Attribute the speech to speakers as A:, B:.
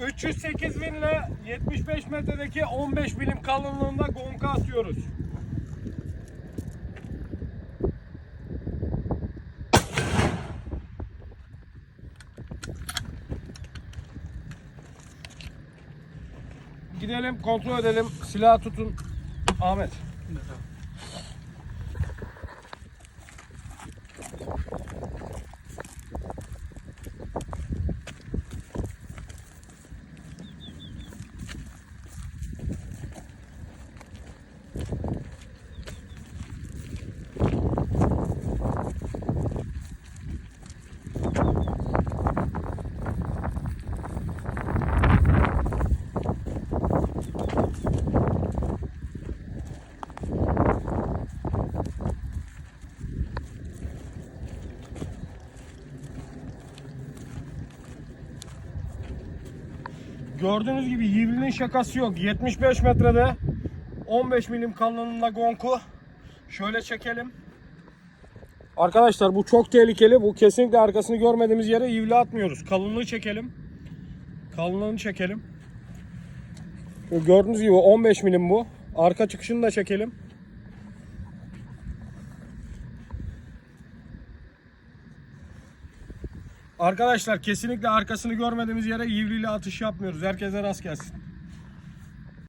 A: 308 Win ile 75 metredeki 15 milim kalınlığında gonka atıyoruz. Gidelim kontrol edelim. Silah tutun. Ahmet. Gördüğünüz gibi Yivli'nin şakası yok. 75 metrede 15 milim kalınlığında gonku. Şöyle çekelim. Arkadaşlar bu çok tehlikeli. Bu kesinlikle arkasını görmediğimiz yere yivli atmıyoruz. Kalınlığı çekelim. Kalınlığını çekelim. Gördüğünüz gibi 15 milim bu. Arka çıkışını da çekelim. Arkadaşlar kesinlikle arkasını görmediğimiz yere yivliyle atış yapmıyoruz. Herkese rast gelsin.